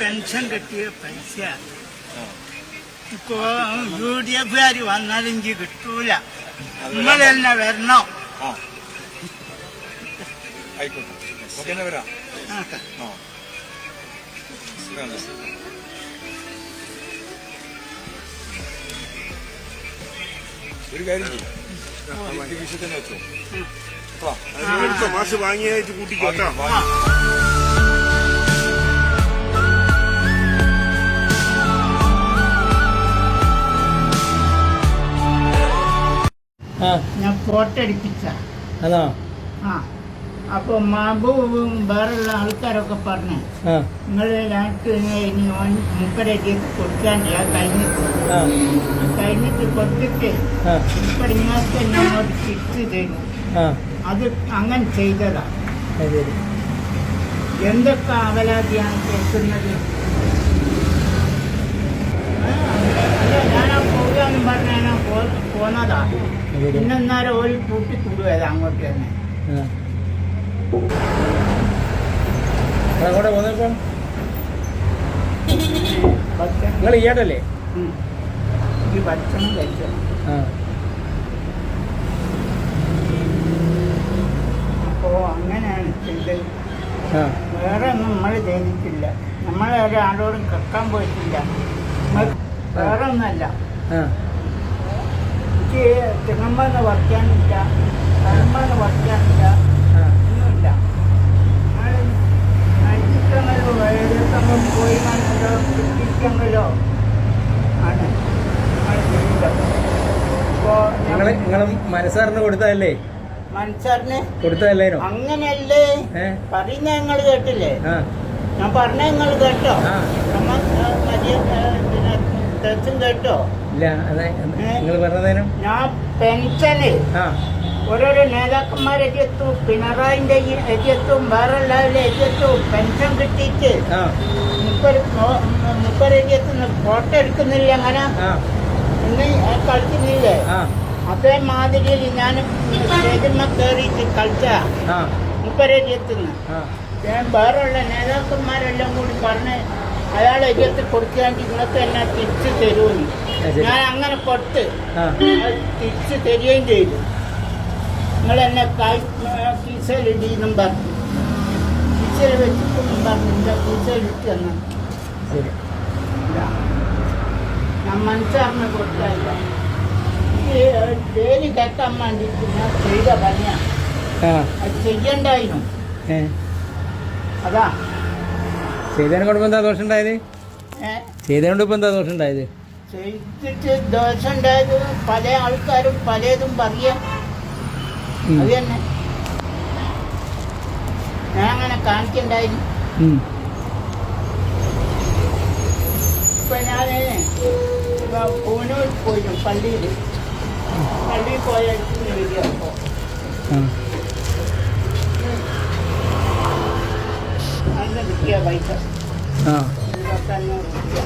Pension കിട്ടിയ പൈസ. ഇപ്പോ യു ഡി എഫുകാർ വന്നാൽ എനിക്ക് കിട്ടൂല. നിങ്ങൾ തന്നെ വരണം. ആയിക്കോട്ടെ. വരാം. ആ. ഒരു കാര്യം ചെയ്യും. ഇത് വിഷയം വെച്ചോ. മാഷ് വാങ്ങിയായിട്ട് കൂട്ടിക്കോ ഞാൻ ഫോട്ടോ അടിപ്പിച്ച അതാ ആ. അപ്പൊ മഹബൂബും വേറുള്ള ആൾക്കാരൊക്കെ പറഞ്ഞു നിങ്ങൾ ഞങ്ങൾക്ക് ഇനി മുപ്പരേക്ക് കൊടുക്കാൻ കഴിഞ്ഞിട്ട് കഴിഞ്ഞിട്ട് കൊടുത്തിട്ട് ഇപ്പൊ നിങ്ങൾക്ക് ഞങ്ങളോട് തിരിച്ചു തരും അത് അങ്ങനെ ചെയ്തതാ. എന്തൊക്കെ അവലാതിയാണ് കേൾക്കുന്നത്? പോകാന്ന് പോ- പോന്നതാ. പിന്നെന്നാലും ഒരു കൂട്ടി കൂടുവല്ല അങ്ങോട്ട് തന്നെ. അങ്ങോട്ട് പോന്നപ്പം നിങ്ങൾ ഈയാട്ടല്ലേ. ഈ ഭക്ഷണം കഴിച്ചു. അപ്പോ അങ്ങനെയാണ് ആ. വേറെ ഒന്നും നമ്മൾ ചെയ്തിട്ടില്ല. നമ്മൾ ഒരാളോടും കക്കാൻ പോയിട്ടില്ല. വേറെ ഒന്നല്ല എനിക്ക് തിങ്ങമ്പന്ന് വർക്കാനില്ല കടമ്പന്ന് വയ്ക്കാനില്ല ആ. ഒന്നുമില്ല. അടിക്കങ്ങളോ എഴുതങ്ങൾ പോയി കണ്ടോ കിട്ടിക്കങ്ങളോ ആണ് മനസ്സാറിന് കൊടുത്തതല്ലേ? മനസ്സറിന് കൊടുത്തതല്ലേനോ അങ്ങനെയല്ലേ? പറയുന്ന ഞങ്ങൾ കേട്ടില്ലേ? ഞാൻ പറഞ്ഞ നിങ്ങൾ കേട്ടോ. നമ്മ കേട്ടോ. ഇല്ല അതെ നിങ്ങൾ പറഞ്ഞതേനും. ഞാൻ പെൻഷന് ഓരോരോ നേതാക്കന്മാരെ എത്തിയെത്തു പിണറായിന്റെ എത്തിയെത്തും വേറെ എല്ലാവരും എത്തിയെത്തും പെൻഷൻ കിട്ടിയിട്ട്. മുപ്പത് മുപ്പത് എത്തിയെത്തുന്ന ഫോട്ടോ എടുക്കുന്നില്ല അങ്ങനെ. ഇന്ന് കളിക്കുന്നില്ലേ? അതേ മാതിരി ഞാൻ സ്റ്റേജിന്മ കയറിയിട്ട് കളിച്ച. മുപ്പത് എത്തുന്നു ആ. ഞാൻ വേറെയുള്ള നേതാക്കന്മാരെല്ലാം കൂടി പറഞ്ഞ് അയാൾ എഴുതി കൊടുക്കാണ്ട് നിങ്ങൾക്ക് എന്നെ തിരിച്ചു തരുമെന്ന്. ഞാൻ അങ്ങനെ കൊടുത്ത് തിരിച്ചു തരികയും ചെയ്തു. നിങ്ങൾ എന്നെ കീസയിലിടീന്നും പറഞ്ഞു. കീസയിൽ വെച്ചിട്ടൊന്നും പറഞ്ഞു. എന്റെ കീസയിലിട്ട് എന്ന്. ഞാൻ മനസ്സറിഞ്ഞ് കൊടുത്തല്ല ഡെയിലി കേൾക്കാൻ വേണ്ടിയിട്ട് ഞാൻ ചെയ്ത പണിയാണ് അത് ചെയ്യണ്ടായിരുന്നു അതാ. ചെയ്തതിനെ കൊണ്ട് എന്താ ദോഷം ഉണ്ടായത് ഏഹ് ചെയ്തതുകൊണ്ട് ഇപ്പം എന്താ ദോഷം ഉണ്ടായത് ചെയ്തിട്ട് ദോഷം ഉണ്ടായത് പല ആൾക്കാരും പലതും പറയാം. അത് തന്നെ. ഞാൻ അങ്ങനെ കാണിക്കണ്ടായിരുന്നു. ഇപ്പൊ ഞാൻ പൂനൂർ പോയിരുന്നു പള്ളിയിൽ പള്ളിയിൽ പോയ ആ നല്ല കിട്ടിയ